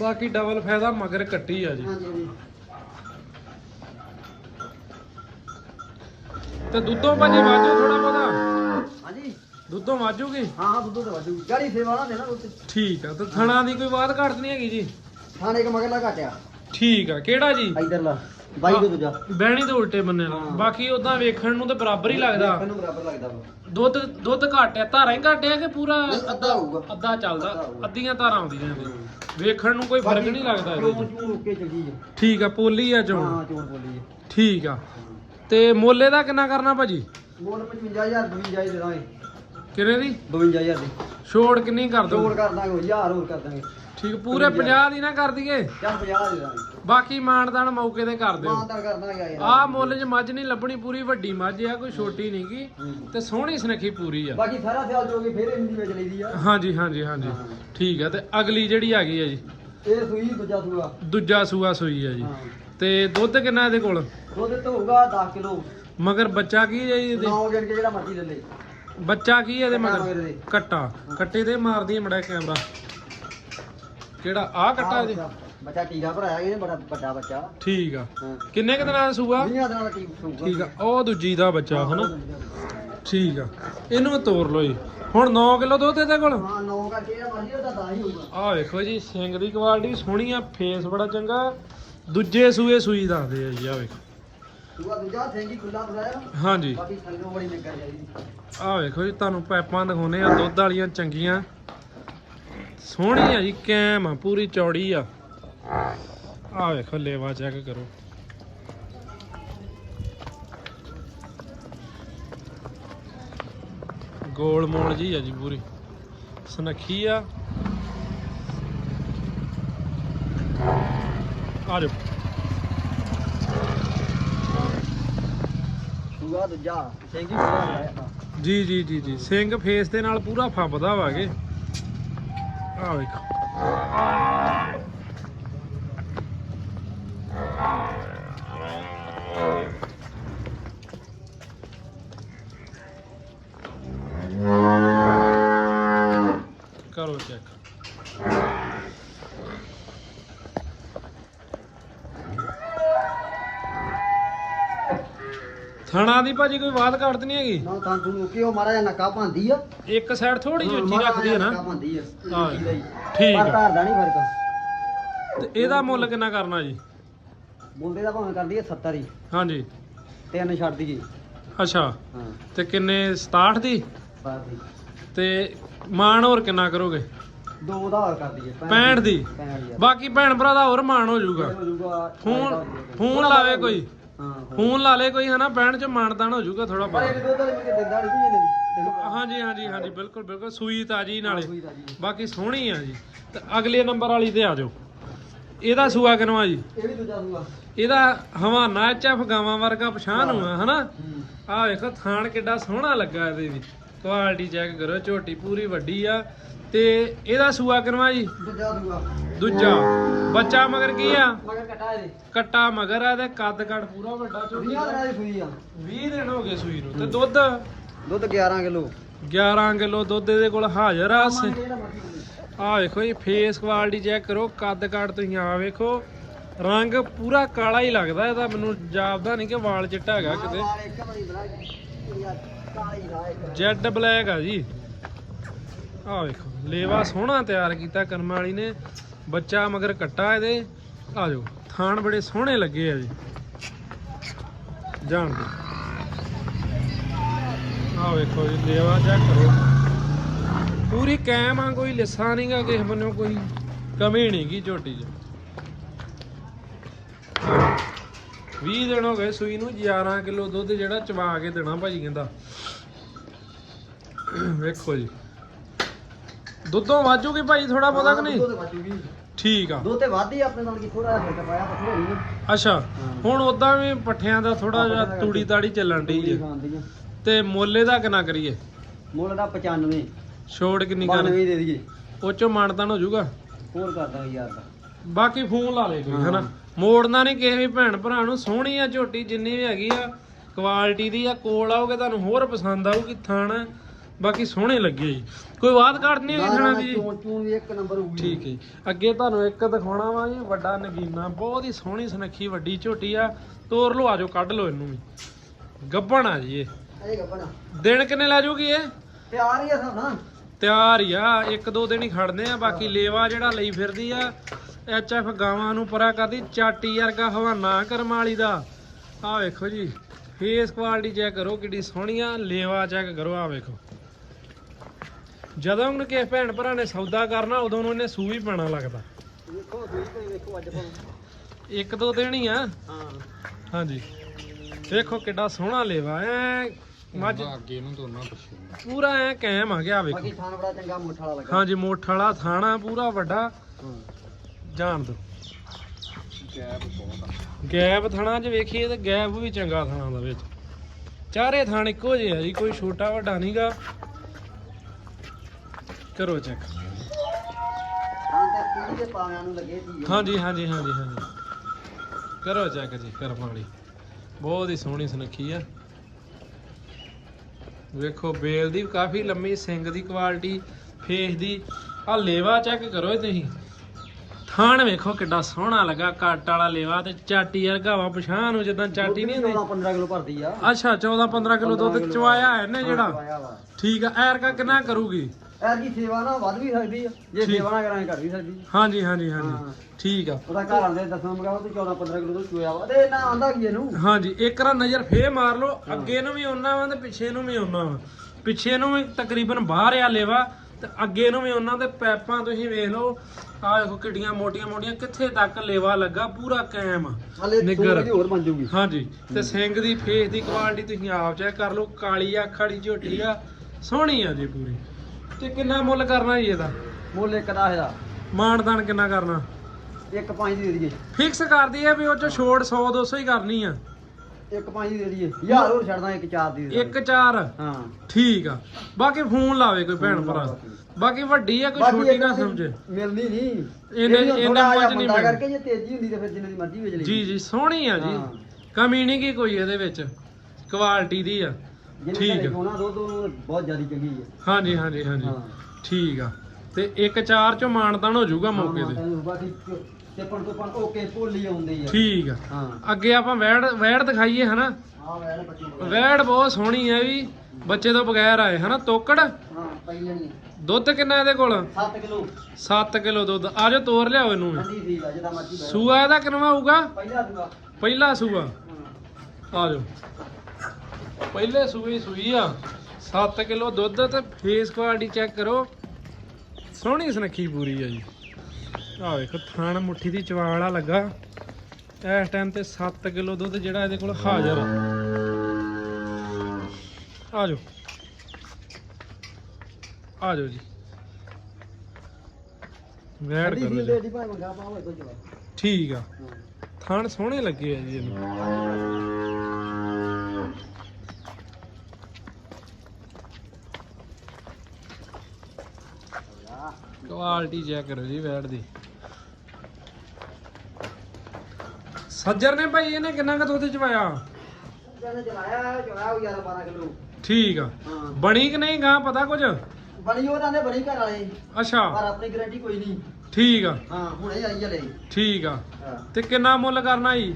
ਬਾਕੀ ਡਬਲ ਫਾਇਦਾ ਮਗਰ ਕੱਟੀ ਆ ਜੀ। ਤੇ ਦੁੱਧੋਂ ਭਾਜੀ ਵਾਜੂ ਥੋੜਾ ਬਹੁਤਾ। ਹਾਂਜੀ। ਦੁੱਧੋਂ ਵਾਜੂਗੀ? ਹਾਂ ਹਾਂ ਦੁੱਧ ਤੇ ਵਾਧੂ ਗਾੜੀ ਸੇਵਾ ਨਾ ਦੇਣਾ ਦੁੱਧ ਠੀਕ ਆ ਤੇ ਥਣਾ ਦੀ ਕੋਈ ਬਾਤ ਘੱਟ ਨਹੀਂ ਹੈਗੀ ਜੀ। ਥਾਣੇ ਇੱਕ ਮਗਰਲਾ ਘਟਿਆ ਠੀਕ ਆ ਕਿਹੜਾ ਜੀ? ਇਧਰਲਾ ਬਾਈ ਤੋਂ ਦੂਜਾ। ਬਹਿਣੀ ਦੇ ਉਲਟੇ ਬੰਨੇ ਨਾਲ। ਬਾਕੀ ਉਦਾਂ ਵੇਖਣ ਨੂੰ ਤੇ ਬਰਾਬਰ ਹੀ ਲੱਗਦਾ। ਮੈਨੂੰ ਬਰਾਬਰ ਲੱਗਦਾ ਵਾ। ਦੁੱਧ ਦੁੱਧ ਘੱਟ ਧਾਰਾਂ ਹੀ ਘੱਟ ਕਿ ਪੂਰਾ ਅੱਧਾ ਹੋਊਗਾ। ਅੱਧਾ ਚੱਲਦਾ। ਅੱਧੀਆਂ ਧਾਰਾਂ ਆਉਂਦੀਆਂ ਨੇ। ਵੇਖਣ ਨੂੰ ਕੋਈ ਫ਼ਰਕ ਨਹੀਂ ਲੱਗਦਾ ਇਹਦੇ ਚ ਚੂਣ ਓਕੇ ਚੰਗੀ ਹੈ ਠੀਕ ਆ ਪੋਲੀ ਆ ਚੋਣ ਹਾਂ ਚੋਣ ਬੋਲੀ ਠੀਕ ਆ। ਤੇ ਮੋਲੇ ਦਾ ਕਿੰਨਾ ਕਰਨਾ ਭਾਜੀ? ਮੋੜ 55000 52 ਦੇ ਦਾਂਗੇ। ਕਿੰਨੇ ਦੀ? 52000 ਦੀ। ਛੋੜ ਕਿੰਨੀ ਕਰ ਦੋ? ਜੋੜ ਕਰ ਦਾਂਗੇ 1000 ਹੋਰ ਕਰ ਦਾਂਗੇ। ਠੀਕ ਪੂਰੇ 50 ਦੀ ਨਾ ਕਰ ਦਈਏ? ਚੱਲ 50 ਦੇ ਦਾਂਗੇ। ਬਾਕੀ ਮਾਨਦਾਨ ਮੌਕੇ ਤੇ ਕਰ ਦਿਓ। ਮਾਨਦਾਰ ਕਰ ਦਾਂਗੇ ਯਾਰ। ਆ ਮੁੱਲ 'ਚ ਮੱਝ ਨਹੀਂ ਲੱਭਣੀ ਪੂਰੀ ਵੱਡੀ ਮੱਝ ਆ ਕੋਈ ਛੋਟੀ ਨਹੀਂਗੀ। ਤੇ ਸੋਹਣੀ ਸੁਨੱਖੀ ਪੂਰੀ ਆ। ਬਾਕੀ ਸਾਰਾ ਸਿਆਲ ਜੋ ਕਿ ਫੇਰ ਇੰਦੀ ਵੇਚ ਲਈਦੀ ਆ। ਹਾਂਜੀ ਹਾਂਜੀ ਹਾਂਜੀ। ਠੀਕ ਆ ਤੇ ਅਗਲੀ ਜਿਹੜੀ ਆ ਗਈ ਆ ਜੀ? ਇਹ ਸੂਈ ਦੂਜਾ ਸੂਆ। ਦੂਜਾ ਸੂਆ ਸੂਈ ਆ ਜੀ। ਹਾਂ। ਤੇ ਦੁੱਧ ਕਿੰਨਾ ਇਹਦੇ ਕੋਲ? ਦੁੱਧ ਤੋਂ ਹੋਊਗਾ 10 ਕਿਲੋ। ਮਗਰ ਬੱਚਾ ਕੀ ਹੈ ਜੀ ਇਹਦੇ? ਨੌ ਗਿਣ ਕੇ ਜਿਹੜਾ ਮਰਜ਼ੀ ਲੈ ਲੈ। ਬੱਚਾ ਕੀ ਹੈ ਇਹਦੇ ਮਗਰ। ਕੱਟਾ। ਕੱਟੇ ਤੇ ਮਾਰਦੀ ਮੜਾ ਕੈਮਰਾ। ਕਿਹੜਾ? ਆ ਕੱਟਾ ਇਹਦੇ। ਬੱਚਾ- ਟੀਕਾ ਭਰਾਇਆ ਇਹਨੇ ਬੜਾ ਵੱਡਾ ਬੱਚਾ। ਠੀਕ ਆ। ਹਾਂ। ਕਿੰਨੇ ਕੁ ਦਿਨਾਂ ਦਾ ਸੂਆ? 20 ਦਿਨਾਂ ਦਾ ਟੀਕ ਸੂਗਾ ਠੀਕ ਆ। ਉਹ ਦੂਜੀ ਦਾ ਬੱਚਾ ਹਨਾ? ਠੀਕ ਆ। ਇਹਨੂੰ ਤੋੜ ਲਓ ਜੀ। ਹੁਣ 9 ਕਿਲੋ ਦੁੱਧ ਇਹਦੇ ਕੋਲ? ਹਾਂ 9 ਕਰਕੇ ਜਿਹੜਾ ਮਰਜ਼ੀ ਉਹਦਾ 10 ਹੀ ਹੋਊਗਾ। ਆਹ ਵੇਖੋ ਜੀ ਸਿੰਗ ਦੀ ਕੁਆਲਿਟੀ ਸੋਹਣੀ ਆ ਫੇਸ ਬੜਾ ਚੰਗਾ। ਦੂਜੇ ਸੂਏ ਸੂਈ ਦੱਸਦੇ ਆ ਜੀ ਆ ਵੇਖੋ। ਦੂਆ ਦੂਜਾ ਥੈਂਕੀ ਖੁੱਲਾ ਤੁਰਾਇਆ ਹਾਂਜੀ। ਬਾਕੀ ਸੰਗੋ ਬੜੀ ਨਿਕਲ ਜਾਈ ਆਹ ਵੇਖੋ ਜੀ ਤੁਹਾਨੂੰ ਪੈਪਾਂ ਦਿਖਾਉਨੇ ਆ ਦੁੱਧ ਵਾਲੀਆਂ ਚੰਗੀਆਂ। ਸੋਹਣੀ ਆ ਜੀ ਕੈਮ ਆ ਪੂਰੀ ਚੌੜੀ ਆ। ਆਹ ਵੇਖੋ ਲੇਵਾ ਚੈੱਕ ਕਰੋ। ਗੋਲ ਮੋਲ ਜੀ ਆ ਜੀ ਪੂਰੀ। ਸੁਨੱਖੀ ਆ। ਆ ਜਾਓ ਦੂਆ, ਦੂਜਾ। ਥੈਂਕੀ ਖੁੱਲਾ ਤੁਰਾਇਆ ਜੀ ਜੀ ਜੀ ਜੀ। ਸਿੰਘ ਫੇਸ ਦੇ ਨਾਲ ਪੂਰਾ ਫੱਬਦਾ ਵਾਗੇ ਆ ਵੇਖੋ। ਕਰੋ ਚੈੱਕ ਥਣਾ ਦੀ ਭਾਜੀ ਕੋਈ ਬਾਤ ਘਾਟ ਨਹੀਂ ਹੈਗੀ? ਨਾ ਤਾਂ ਤੂੰ ਕਿ ਉਹ ਮਾਰਾ ਜਾਂ ਨੱਕਾ ਭਾਂਦੀ ਆ। ਇੱਕ ਸਾਈਡ ਥੋੜੀ ਜਿਹੀ ਉੱਚੀ ਰੱਖਦੀ ਹੈ ਨਾ? ਨੱਕਾ ਭਾਂਦੀ ਆ। ਹਾਂ, ਦਾ। ਠੀਕ ਪਰ। ਧਾਰ ਦਾ ਨਹੀਂ ਫ਼ਰਕ ਤੇ। ਇਹਦਾ ਮੁੱਲ ਕਿੰਨਾ ਕਰਨਾ ਜੀ? ਮੁੰਡੇ ਦਾ ਭਾਵੇਂ ਕਰਦੀ ਹੈ 70 ਹੀ। ਹਾਂਜੀ। ਤਿੰਨ ਛੱਡ ਦਈਏ ਅੱਛਾ। ਹਾਂ। ਤੇ ਕਿੰਨੇ 67 ਦੀ? ਬਾਹਰ ਦੀ। ਤੇ ਮਾਣ ਹੋਰ ਕਿੰਨਾ ਕਰੋਗੇ? ਦੋ ਦਾ ਹੋਰ ਕਰ ਦਈਏ 65 ਦੀ। 65 ਯਾਰ ਬਾਕੀ ਭੈਣ ਭਰਾ ਦਾ ਹੋਰ ਮਾਣ ਹੋ ਜਾਊਗਾ। ਫੋਨ ਫੋਨ ਲਾਵੇ ਕੋਈ। ਫੋਨ ਲਾ ਲੇ ਕੋਈ ਹਨਾ? ਭੈਣ ਚ ਮਾਣਦਾਨ ਹੋ ਜਾਊਗਾ ਥੋੜਾ ਵੀ। ਹਾਂਜੀ ਹਾਂਜੀ ਹਾਂਜੀ ਬਿਲਕੁਲ ਬਿਲਕੁਲ। ਸੂਈ ਤਾਜੀ ਨਾਲੇ। ਬਾਕੀ ਸੋਹਣੀ ਆ ਜੀ। ਤੇ ਅਗਲੇ ਨੰਬਰ ਵਾਲੀ ਤੇ ਆ ਜਾਓ। ਇਹਦਾ ਸੂਆ ਕਿਨਵਾ ਜੀ? ਇਹ ਵੀ ਦੂਜਾ ਦੂਆ ਇਹਦਾ ਹਵਾਨਾ ਐਚਐਫ ਗਾਵਾਂ ਵਰਗਾ ਪਛਾਣ ਹੋਆ ਹਨਾ? ਆਹ ਵੇਖੋ ਥਾਣ ਕਿੱਡਾ ਸੋਹਣਾ ਲੱਗਾ ਇਹਦੇ ਵੀ ਕੁਆਲਿਟੀ ਚੈੱਕ ਕਰੋ ਝੋਟੀ ਪੂਰੀ ਵੱਡੀ ਆ। ਤੇ ਇਹਦਾ ਸੂਆ ਕਿਨਵਾ ਜੀ? ਦੂਜਾ ਦੂਆ ਦੂਜਾ। ਬੱਚਾ ਮਗਰ ਕੀ ਆ? ਮਗਰ ਕਟਾ ਇਹਦੇ। ਕੱਟਾ ਮਗਰ ਆ ਤੇ ਕੱਦ ਕੱਦ ਪੂਰਾ ਵੱਡਾ ਝੋਟੀ ਦੁਨੀਆ ਦਾ। ਦਾ ਦੀ ਸੂਈ ਆ। 20 ਦਿਨ ਹੋ ਗਏ ਸੂਈ ਨੂੰ। ਤੇ ਦੁੱਧ? ਦੁੱਧ 11 ਕਿਲੋ। 11 ਕਿਲੋ ਦੁੱਧ ਇਹਦੇ ਕੋਲ ਹਾਜ਼ਰ ਆ। ਸ-। ਆਹ ਵੇਖੋ ਜੀ ਫੇਸ ਕੁਆਲਿਟੀ ਚੈੱਕ ਕਰੋ ਕੱਦ ਕੱਦ ਤੁਸੀਂ ਆ ਵੇਖੋ। ਰੰਗ ਪੂਰਾ ਕਾਲਾ ਹੀ ਲੱਗਦਾ ਇਹਦਾ ਮੈਨੂੰ ਜਾਪਦਾ ਨਹੀਂ ਕਿ ਵਾਲ ਚਿੱਟਾ ਹੈਗਾ ਕਿਤੇ। ਇੱਕ ਵਾਰੀ ਜੈਡ ਬਲੈਕ ਆ ਜੀ। ਆਹ ਵੇਖੋ, ਲੇਵਾ ਸੋਹਣਾ ਤਿਆਰ ਕੀਤਾ ਕਰਮ ਵਾਲੀ ਨੇ। ਬੱਚਾ ਮਗਰ ਕੱਟਾ ਇਹਦੇ। ਆ ਜਾਓ ਥਾਣ ਬੜੇ ਸੋਹਣੇ ਲੱਗੇ ਆ ਜੀ। ਜਾਣ ਦੇ ਆਹ ਵੇਖੋ ਜੀ, ਲੇਵਾ ਚੈੱਕ ਕਰੋ। ਪੂਰੀ ਕੈਮ ਆ, ਕੋਈ ਲਿੱਸਾ ਨਹੀਂਗਾ, ਕਿਸੇ ਬੰਨੋਂ ਕੋਈ ਕਮੀ ਨਹੀਂਗੀ ਝੋਟੀ 'ਚ। 20 ਦਿਨ ਹੋ ਗਏ ਸੂਈ ਨੂੰ 11 ਕਿਲੋ ਦੁੱਧ ਜਿਹੜਾ ਚਵਾ ਕੇ ਦੇਣਾ ਭਾਜੀ ਕਹਿੰਦਾ। ਵੇਖੋ ਜੀ। ਦੁੱਧੋਂ ਵਾਜੂਗੀ ਭਾਈ ਥੋੜਾ ਬਹੁਤਾ ਕਿ ਨਹੀਂ? ਠੀਕ ਆ। ਦੁੱਧ ਤੇ ਵੱਧ ਹੀ ਆਪਣੇ ਨਾਲ ਕੀ ਥੋੜਾ ਜਿਹਾ ਫ਼ਰਕ ਪਾਇਆ ਪੱਠੇ ਨਹੀਂ ਅੱਛਾ ਹੁਣ ਉਦਾਂ ਵੀ ਪੱਠਿਆਂ ਦਾ ਥੋੜਾ ਜਿਹਾ ਤੂੜੀ ਤਾੜੀ ਚੱਲਣ ਢੀ ਹੈ ਤੇ ਮੋਲੇ ਦਾ ਕਿੰਨਾ ਕਰੀਏ? ਮੁੱਲ ਦਾ 95 ਛੋੜ ਕਿੰਨੀ ਕਰ? 92 ਦੇ ਦਈਏ। ਉਹ ਚੋਂ ਮਾਨਤਾਨ ਹੋ ਜਾਊਗਾ। ਹੋਰ ਕਰ ਦਾਂਗੇ ਯਾਰ ਦਾ। ਬਾਕੀ ਫੋਨ ਲਾ ਲੇ ਕੋਈ। ਹਨਾ? ਮੋੜਨਾ ਨਹੀਂ ਕਿਸੇ ਵੀ ਭੈਣ ਭਰਾ ਨੂੰ ਸੋਹਣੀ ਆ ਝੋਟੀ ਜਿੰਨੀ ਵੀ ਹੈਗੀ ਆ ਕੁਆਲਿਟੀ ਦੀ ਆ ਕੋਲ ਆਓਗੇ ਤੁਹਾਨੂੰ ਹੋਰ ਪਸੰਦ ਆਊਗੀ ਥਾਣਾ। ਬਾਕੀ ਸੋਹਣੇ ਲੱਗੇ ਜੀ। ਕੋਈ ਬਾਤ ਘਾਟ ਨਹੀਂ ਹੈਗੀ ਥਾਣਾ ਦੀ? ਜੀ ਚੂਨ ਚੂਨ ਵੀ ਇੱਕ ਨੰਬਰ ਹੋਊਗੀ। ਠੀਕ ਹੈ। ਅੱਗੇ ਤੁਹਾਨੂੰ ਇੱਕ ਦਿਖਾਉਣਾ ਵਾ ਜੀ ਵੱਡਾ ਨਗੀਨਾ ਬਹੁਤ ਹੀ ਸੋਹਣੀ ਸੁਨੱਖੀ ਵੱਡੀ ਝੋਟੀ ਆ। ਤੋਰ ਲਓ ਆਜੋ ਕੱਢ ਲਓ ਇਹਨੂੰ ਵੀ। ਗੱਬਣ ਆ ਜੀ ਇਹ। ਇਹ ਗੱਪਣਾ ਦਿਨ ਕਿੰਨੇ ਲੈ ਜੂਗੀ ਇਹ? ਪਿਆਰ ਹੀ ਆ ਸਭ ਨਾ। ਤਿਆਰ ਹੀ ਆ। ਇੱਕ ਦੋ ਦਿਨ ਹੀ ਖੜਨੇ ਆ। ਬਾਕੀ ਲੇਵਾ ਜਿਹੜਾ ਲਈ ਫਿਰਦੀ ਆ ਐਚ ਐਫ ਗਾਵਾਂ ਨੂੰ ਪਰਾ ਕਰਦੀ ਚਾਟੀ ਵਰਗਾ ਹਵਾਨਾ ਕਰਮ ਵਾਲੀ ਦਾ। ਆਹ ਵੇਖੋ ਜੀ ਫੇਸ ਕੁਆਲਿਟੀ ਚੈੱਕ ਕਰੋ ਕਿੱਡੀ ਸੋਹਣੀ ਆ। ਲੇਵਾ ਚੈੱਕ ਕਰੋ ਆਹ ਵੇਖੋ। ਜਦੋਂ ਉਹਨੂੰ ਕਿਸੇ ਭੈਣ ਭਰਾ ਨੇ ਸੌਦਾ ਕਰਨਾ ਉਦੋਂ ਨੂੰ ਇਹਨੇ ਸੂ ਹੀ ਪੈਣਾ ਲੱਗਦਾ। ਵੇਖੋ ਦੂਈ ਕੋਈ ਵੇਖੋ ਅੱਜ ਭਾਵੇਂ। ਇੱਕ ਦੋ ਦਿਨ ਹੀ ਆ। ਹਾਂ। ਹਾਂਜੀ। ਵੇਖੋ ਕਿੱਡਾ ਸੋਹਣਾ ਲੇਵਾ ਐ। ਮੱਝ ਅੱਗੇ ਨੂੰ ਦੋਨਾਂ ਪਿੱਛੇ ਪੂਰਾ ਐ ਕਾਇਮ ਆ ਗਿਆ ਵੇਖੋ। ਬਾਕੀ ਥਾਨ ਬੜਾ ਚੰਗਾ ਮੁੱਠ ਵਾਲਾ ਲੱਗਾ। ਹਾਂਜੀ ਮੋਠ ਵਾਲਾ ਥਾਣਾ ਪੂਰਾ ਵੱਡਾ। ਹਾਂ। ਜਾਣ ਦੋ ਗੈਪ ਬਹੁਤ ਆ। ਗੈਪ ਥਾਣਾ 'ਚ ਵੇਖੀਏ ਤੇ ਗੈਪ ਵੀ ਚੰਗਾ ਥਾਣਾ ਦਾ ਵਿੱਚ। ਚਾਰੇ ਥਾਣ ਇੱਕੋ ਜਿਹੇ ਆ ਜੀ ਕੋਈ ਛੋਟਾ ਵੱਡਾ ਨਹੀਂਗਾ ਕਰੋ ਚੈੱਕ ਹਾਂ ਤੇ ਪੀੜੀ ਦੇ ਪਾਵਿਆਂ ਨੂੰ ਲੱਗੇ ਸੀ। ਹਾਂਜੀ ਹਾਂਜੀ ਹਾਂਜੀ ਹਾਂਜੀ। ਕਰੋ ਚੈੱਕ ਜੀ ਕਰਮ ਵਾਲੀ ਬਹੁਤ ਹੀ ਸੋਹਣੀ ਸੁਨੱਖੀ ਆ। ਵੇਖੋ ਬੇਲ ਦੀ ਕਾਫੀ ਲੰਮੀ ਸਿੰਗ ਦੀ ਕੁਆਲਿਟੀ ਫੇਸ ਦੀ। ਆ ਲੇਵਾ ਚੈੱਕ ਕਰੋ ਇਹ ਤੁਸੀਂ। ਥਾਣ ਵੇਖੋ ਕਿੱਡਾ ਸੋਹਣਾ ਲੱਗਾ ਕੱਟ ਵਾਲਾ ਲੇਵਾ ਤੇ ਚਾਟੀ ਵਰਗਾ ਵਾ ਪਛਾਣ ਨੂੰ ਜਿੱਦਾਂ ਚਾਟੀ ਨਹੀਂ ਹੁੰਦੀ। 15 ਕਿਲੋ ਭਰਦੀ ਆ। ਅੱਛਾ 14 15 ਕਿਲੋ ਦੁੱਧ ਚਵਾਇਆ ਹੈ ਨੇ ਜਿਹੜਾ। ਠੀਕ ਆ ਐਰਕਾ ਕਿੰਨਾ ਕਰੂਗੀ? ਐਰ ਦੀ ਸੇਵਾ ਨਾ ਵੱਧ ਵੀ ਸਕਦੀ ਆ ਜੇ ਠੀਕ। ਸੇਵਾ ਨਾ ਕਰਾਂਗੇ ਘੱਟ ਵੀ ਸਕਦੀ। ਹਾਂਜੀ ਹਾਂਜੀ ਹਾਂ। ਹਾਂਜੀ ਠੀਕ ਆ। ਉਹਦਾ ਘਰ ਆਂਦੇ ਦੱਸਣ ਮਗਾ ਉਹ 14 15 ਕਿਲੋ ਦੁੱਧ ਚੋਇਆ ਵਾ। ਤੇ ਨਾ ਆਂਦਾ ਕੀ ਇਹਨੂੰ? ਹਾਂਜੀ ਇੱਕ ਰਾ ਨਜ਼ਰ ਫੇਰ ਮਾਰ ਲਓ। ਅੱਗੇ ਨੂੰ ਵੀ ਉਹਨਾਂ ਵਾ ਤੇ ਪਿੱਛੇ ਨੂੰ ਵੀ ਉਹਨਾਂ ਵਾ। ਪਿੱਛੇ ਨੂੰ ਵੀ ਤਕਰੀਬਨ ਬਾਹਰ ਆ ਲੇਵਾ। ਤੇ ਅੱਗੇ ਨੂੰ ਵੀ ਉਹਨਾਂ ਦੇ ਪੈਪਾਂ ਤੁਸੀਂ ਵੇਖ ਲਓ। ਆਹ ਦੇਖੋ ਕਿੱਡੀਆਂ ਮੋਟੀਆਂ ਮੋਟੀਆਂ। ਕਿੱਥੇ ਤੱਕ ਲੇਵਾ ਲੱਗਾ? ਪੂਰਾ ਕਾਇਮ ਹਲੇ ਨਿੱਗਰ। ਦੀ ਹੋਰ ਬਣ ਜਾਊਗੀ। ਹਾਂਜੀ। ਤੇ ਸਿੰਘ ਦੀ ਫੇਸ ਦੀ ਕੁਆਲਿਟੀ ਤੁਸੀਂ ਆਪ ਚੈੱਕ ਕਰ ਲਓ। ਕਾਲੀ ਅੱਖ ਵਾਲੀ ਝੋਟੀ ਆ। ਸੋਹਣੀ ਆ ਜੀ ਪੂਰੀ। ਤੇ ਕਿੰਨਾ ਮੁੱਲ ਕਰਨਾ ਜੀ ਇਹਦਾ? ਮੁੱਲ ਇੱਕ ਦਾ ਇਹਦਾ ਮਾਨਦਾਨ ਕਿੰਨਾ ਕਰਨਾ? ਇੱਕ ਪੰਜ ਦੀ ਦੇ ਦਈਏ। ਫਿਕਸ ਕਰਦੀ ਆ ਵੀ ਉਹ ਚ ਛੋੜ 100 200 ਹੀ ਕਰਨੀ ਆ। ਇੱਕ ਪੰਜ ਦੀ ਦੇ ਦਈਏ। ਯਾਰ ਹੋਰ ਛੱਡਦਾ ਇੱਕ ਚਾਰ ਦੀ ਦੇ। ਇੱਕ ਚਾਰ? ਹਾਂ। ਠੀਕ ਆ। ਬਾਕੀ ਫੋਨ ਲਾਵੇ ਕੋਈ ਭੈਣ ਭਰਾ। ਬਾਕੀ। ਵੱਡੀ ਆ ਕੋਈ ਛੋਟੀ ਨਾ ਸਮਝੇ। ਮਿਲਦੀ ਨਹੀਂ। ਇਹਨੇ- ਇਹਨੇ ਮੁੱਝ ਨਹੀਂ ਮਿਲਣੀ। ਕਰਕੇ ਜੇ ਤੇਜ਼ੀ ਹੁੰਦੀ ਤਾਂ ਫਿਰ ਜਿੰਨੇ ਦੀ ਮਰਜ਼ੀ ਵੇਚ ਲਈ ਜੀ ਜੀ ਸੋਹਣੀ ਆ ਜੀ। ਹਾਂ। ਕਮੀ ਨਹੀਂ ਕੀ ਕੋਈ ਇਹਦੇ ਵਿੱਚ। ਕੁਆਲਿਟੀ ਦੀ ਆ। ਜਿਹਨੇ ਠੀਕ ਘਰੇ ਆ। ਸੋਨਾ ਦੁੱਧ ਬਹੁਤ ਜ਼ਿਆਦਾ ਚੰਗੀ ਹੈ। ਹਾਂਜੀ ਹਾਂਜੀ ਹਾਂਜੀ। ਠੀਕ ਆ। ਤੇ ਇੱਕ ਚਾਰ ਚੋਂ ਮਾਨਤਾਨ ਹੋ ਜਾਊਗਾ ਮੌਕੇ ਤੇ। ਤੇ ਬਾਕੀ ਟਿੱਪਣ ਤੋਂ ਪਣ ਓਕੇ ਭੋਲੀ ਆਉਂਦੀ ਆ। ਠੀਕ ਆ। ਹਾਂ। ਅੱਗੇ ਆਪਾਂ ਵੈੜ ਵੈੜ ਦਿਖਾਈਏ ਹਨਾ? ਹਾਂ ਵੈਲ ਬੱਚੀ ਨੂੰ। ਵੈੜ ਬਹੁਤ ਸੋਹਣੀ ਹੈ ਵੀ ਬੱਚੇ ਤੋਂ ਬਗੈਰ ਆਏ ਹਨਾ? ਤੋਕੜ? ਹਾਂ ਪਹਿਲੇ ਨਹੀਂ ਦੁੱਧ ਕਿੰਨਾ ਇਹਦੇ ਕੋਲ? 7 ਕਿਲੋ। 7 ਕਿਲੋ ਦੁੱਧ। ਆਜੋ ਤੋਰ ਲਿਆਓ ਇਹਨੂੰ ਵੀ। ਠੰਡੀ ਸੀ ਜਿੱਦਾਂ ਮਰਜ਼ੀ ਸੂਆ ਇਹਦਾ ਕਿੰਨਾ ਹੋਊਗਾ? ਪਹਿਲਾ ਦੂਗਾ ਪਹਿਲਾ ਸੂਆ। ਹਾਂ। ਆਜੋ ਪਹਿਲੇ ਸੂਈ ਸੂਈ ਆ। 7 ਕਿਲੋ ਦੁੱਧ ਤੇ ਫੇਸ ਕੁਆਲਿਟੀ ਚੈੱਕ ਕਰੋ। ਸੋਹਣੀ ਸੁਨੱਖੀ ਪੂਰੀ ਆ ਜੀ। ਆ ਵੇਖੋ ਥਾਣ ਮੁੱਠੀ ਦੀ ਚਵਾਲਾ ਲੱਗਾ। ਇਸ ਟਾਈਮ ਤੇ 7 ਕਿਲੋ ਦੁੱਧ ਜਿਹੜਾ ਇਹਦੇ ਕੋਲ ਹਾਜ਼ਰ ਆ। ਆਜੋ ਆਜੋ ਜੀ। ਵੈੜ ਕਰੋ ਜੀ। ਠੀਕ ਆ। ਥਣ ਸੋਹਣੇ ਲੱਗੇ ਆ ਜੀ ਇਹਨੂੰ। ਕੁਆਲਿਟੀ ਚੈੱਕ ਕਰੋ ਜੀ ਵੈੜ ਦੀ। ਸੱਜਰ ਨੇ ਭਾਈ ਇਹਨੇ ਕਿੰਨਾ ਕੁ ਦੁੱਧ ਚਵਾਇਆ? ਜਨੇ ਚਲਾਇਆ ਚਲਾਇਆ ਉਹ 11 12 ਕਿਲੋ। ਠੀਕ ਆ। ਹਾਂ। ਬਣੀ ਕਿ ਨਹੀਂ ਗਾਂ ਪਤਾ ਕੁਝ? ਬਣੀ ਉਹਨਾਂ ਨੇ ਬਣੀ ਘਰ ਵਾਲੇ। ਅੱਛਾ। ਪਰ ਆਪਣੀ ਗਾਰੰਟੀ ਕੋਈ ਨਹੀਂ। ਠੀਕ ਆ। ਹਾਂ ਹੁਣੇ ਆਈ ਹਲੇ ਠੀਕ ਆ। ਹਾਂ। ਤੇ ਕਿੰਨਾ ਮੁੱਲ ਕਰਨਾ ਜੀ?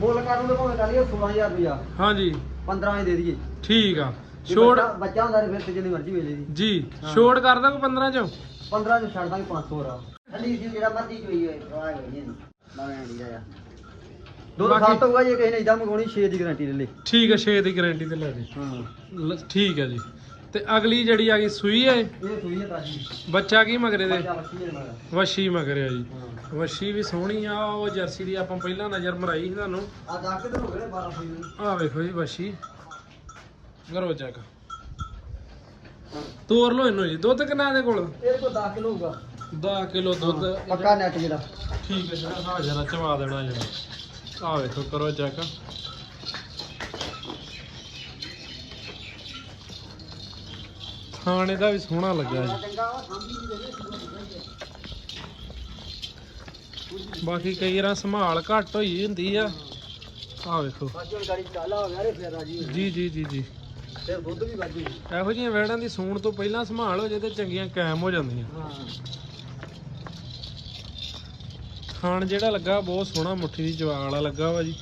ਮੁੱਲ ਕਰਨ ਦੇ ਭਾਵੇਂ ਕਰੀਏ 16000 ਰੁਪਇਆ ਹਾਂਜੀ। 15 ਹੀ ਦੇ ਦਈਏ। ਠੀਕ ਆ। ਜੇ ਛੋੜ ਬੱਚਾ- ਬੱਚਾ ਹੁੰਦਾ ਤੇ ਫਿਰ ਤੇ ਜਿੰਨੀ ਮਰਜ਼ੀ ਵੇਚ ਲਈ ਜੀ। ਹਾਂ। ਛੋੜ ਕਰ ਦਾਂ 15 ਚ। 15 ਚ ਛੱਡ ਦਾਂਗੇ 500 ਰਾ। ਠੰਡੀ ਸੀ ਜਿਹੜਾ ਮਰਜ਼ੀ ਚੋਈ ਹੋਏ ਆ ਨਹੀਂ ਨਵੇਂ ਆਂਡੀ ਦਾ ਦੋ ਬਾਕੀ- ਸਾਲ ਤੋਂ ਹੋਇਆ ਜੇ ਕਿਸੇ ਨੇ ਇਦਾਂ ਮੰਗਾਉਣੀ 6 ਦੀ ਗਾਰੰਟੀ ਲੈ ਲਈ ਠੀਕ ਹੈ 6 ਦੀ ਗਾਰੰਟੀ ਤੇ ਲੈ ਜੀ ਹਾਂ। ਲ- ਠੀਕ ਹੈ ਜੀ। ਤੇ ਅਗਲੀ ਜਿਹੜੀ ਆ ਗਈ ਸੂਈ ਹੈ ਇਹ? ਸੂਈ ਹੈ ਤਾਜੀ। ਬੱਚਾ ਕੀ ਮਗਰੇ ਦੇ? ਬੱਚਾ ਬੱਚੀ ਹੈ ਮਗਰ। ਵਸ਼ੀ ਮਗਰਿਆ ਜੀ। ਹਾਂ। ਵਸ਼ੀ ਵੀ ਸੋਹਣੀ ਆ ਉਹ ਜਰਸੀ ਦੀ ਆਪਾਂ ਪਹਿਲਾਂ ਨਜ਼ਰ ਮਰਾਈ ਸੀ ਤੁਹਾਨੂੰ। ਆ ਤੇ ਹੋ ਗਏ 12 ਸੂਈ ਨੂੰ ਆਹ ਵੇਖੋ ਜੀ ਵਸ਼ੀ ਕਰੋ ਚੈੱਕ ਤੋਰ ਲਓ ਇਹਨੂੰ ਜੀ ਦੁੱਧ ਕਿੰਨਾ ਇਹਦੇ ਕੋਲ? ਇਹਦੇ ਕੋਲ 10 ਕਿਲੋ ਹੋਊਗਾ। 10 ਕਿਲੋ ਦੁੱਧ। ਪੱਕਾ ਨੈਟ ਜਿਹੜਾ। ਠੀਕ ਹੈ ਜਿਹੜਾ ਹਾਜ਼ਰ ਚਵਾ ਦੇਣਾ ਜਿਹੜਾ ਆਹ ਵੇਖੋ ਕਰੋ ਚੈੱਕ ਖਾਣੇ ਦਾ ਵੀ ਸੋਹਣਾ ਲੱਗਾ ਜੀ। ਬਾਕੀ ਕਈ ਵਾਰ ਸੰਭਾਲ ਘੱਟ ਹੋਈ ਹੁੰਦੀ ਆ। ਆਹ ਵੇਖੋ। ਹੋ ਰੇ ਹੋ ਜੀ ਜੀ ਜੀ ਜੀ। ਦੁੱਧ ਵੀ ਇਹੋ ਜਿਹੀਆਂ ਵੈੜਾਂ ਦੀ ਸੂਣ ਤੋਂ ਪਹਿਲਾਂ ਸੰਭਾਲ ਹੋ ਜੇ ਤੇ ਚੰਗੀਆਂ ਕਾਇਮ ਹੋ ਜਾਂਦੀਆਂ। ਹਾਂ। ਖਾਣ ਜਿਹੜਾ ਲੱਗਾ ਬਹੁਤ ਸੋਹਣਾ ਮੁੱਠੀ ਦੀ ਜਵਾਲ ਵਾਲਾ ਲੱਗਾ ਵਾ ਜੀ।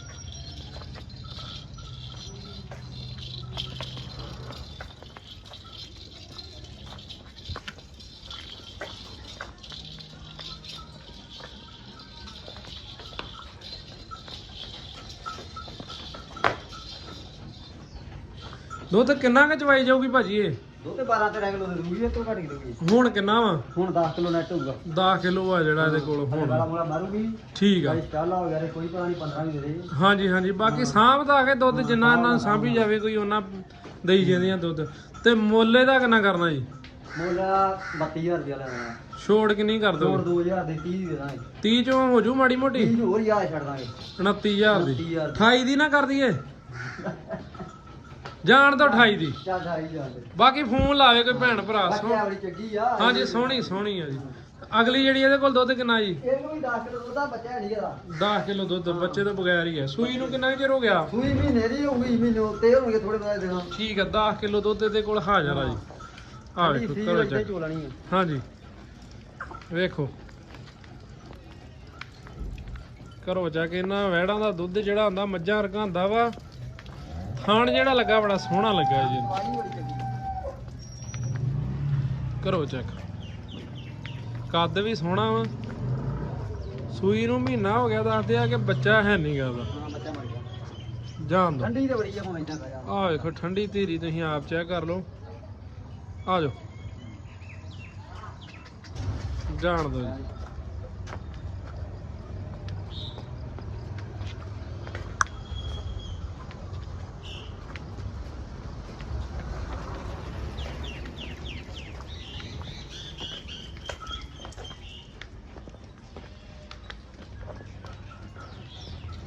ਦੁੱਧ ਕਿੰਨਾ ਕੁ ਚਵਾਈ ਜਾਊਗੀ ਭਾਜੀ ਇਹ? ਦੁੱਧ 12 13 ਕਿਲੋ ਦੇ ਦੂਗੀ ਇਹ ਤੋਂ ਘੱਟ ਹੀ ਦੂਗੀ ਹੁਣ ਕਿੰਨਾ ਵਾ? ਹੁਣ 10 ਕਿਲੋ ਨੈਟ ਹੋਊਗਾ। 10 ਕਿਲੋ ਆ ਜਿਹੜਾ ਇਹਦੇ ਕੋਲ ਵਾਲਾ ਹੁਣ। ਮੂਲਾ ਮਾਰੂਗੀ। ਠੀਕ ਆ। ਗਾੜੀ ਚਾਲਾ ਹੋ ਗਿਆ ਰੇ ਕੋਈ ਪਤਾ ਨਹੀਂ 15 ਵੀ ਦੇ ਦੇ। ਹਾਂਜੀ ਹਾਂਜੀ ਬਾਕੀ ਸਾਂਭਦਾ ਆ ਕੇ ਦੁੱਧ ਜਿੰਨਾ ਇਹਨਾਂ ਨੂੰ ਸਾਂਭੀ ਜਾਵੇ ਕੋਈ ਉਹਨਾਂ ਦੇਈ ਜਾਂਦੀਆਂ ਦੁੱਧ। ਤੇ ਮੁੱਲੇ ਦਾ ਕਿੰਨਾ ਕਰਨਾ ਜੀ? ਮੁੱਲ 32000 ਰੁਪਇਆ ਲੈਣਾ ਛੋੜ ਕਿੰਨੀ ਕਰ ਦੋ ਹੋਰ 2000 ਦੇ 30 ਦੇ ਦਾਂਗੇ। 30 ਚੋਂ ਹੋ ਜੂ ਮਾੜੀ ਮੋਟੀ? 30 ਹੋਰ ਯਾਰ ਛੱਡ ਦਾਂਗੇ। 29000 ਦੀ। 29000 28 ਦੀ ਨਾ ਕਰ ਦਈਏ। ਜਾਣ ਤੋਂ 28 ਦੀ। ਚੱਲ 28000 ਦੇ ਬਾਕੀ ਫੋਨ ਲਾਵੇ ਕੋਈ ਭੈਣ ਭਰਾ ਚੰਗੀ ਆ। ਹਾਂਜੀ ਸੋਹਣੀ ਸੋਹਣੀ ਆ ਜੀ। ਅਗਲੀ ਜਿਹੜੀ ਇਹਦੇ ਕੋਲ ਦੁੱਧ ਕਿੰਨਾ ਜੀ? ਇਹਨੂੰ ਵੀ 10 ਕਿਲੋ ਦੁੱਧ ਦਾ ਬੱਚਾ ਨਹੀਂ ਇਹਦਾ। 10 ਕਿਲੋ ਦੁੱਧ ਬੱਚੇ ਤੋਂ ਬਗੈਰ ਹੀ ਹੈ ਸੂਈ ਨੂੰ ਕਿੰਨਾ ਕੁ ਚਿਰ ਹੋ ਗਿਆ? ਸੂਈ ਮਹੀਨੇ ਦੀ ਹੋਊਗੀ ਮਹੀਨੇ ਉੱਤੇ ਹੋਣਗੇ ਥੋੜੇ ਬਹੁਤੇ ਦੇਣਾ ਠੀਕ ਆ 10 ਕਿਲੋ ਦੁੱਧ ਇਹਦੇ ਕੋਲ ਹਾਜ਼ਰ ਆ ਜੀ। ਆ ਵੇਖੋ ਕਰੋ ਇੱਥੇ ਚੈੱਕ ਚੋਲਣੀ ਹੈ ਹਾਂਜੀ। ਵੇਖੋ। ਘਰੋਂ ਜਾ ਕੇ ਇਹਨਾਂ ਵੈੜਾਂ ਦਾ ਦੁੱਧ ਜਿਹੜਾ ਹੁੰਦਾ ਮੱਝਾਂ ਰਕਾਂਦਾ ਵਾ। ਥਾਣ ਜਿਹੜਾ ਲੱਗਾ ਬੜਾ ਸੋਹਣਾ ਲੱਗਾ ਜੀ। ਘਰੋਂ ਚੈੱਕ ਕੱਦ ਵੀ ਸੋਹਣਾ ਵਾ। ਸੂਈ ਨੂੰ ਮਹੀਨਾ ਹੋ ਗਿਆ ਦੱਸਦੇ ਆ ਕਿ ਬੱਚਾ ਹੈ ਨਹੀਂ ਗਾ ਗਿਆ। ਜਾਣ ਦੋ। ਠੰਡੀ ਤੇ ਬੜੀ ਆ ਹੁਣ ਇਦਾਂ ਕਰਿਆ ਆਹ ਵੇਖੋ ਠੰਡੀ ਧੀਰੀ ਤੁਸੀਂ ਆਪ ਚੈੱਕ ਕਰ ਲਓ। ਆ ਜਾਓ। ਜਾਣ ਦੋ ਜੀ।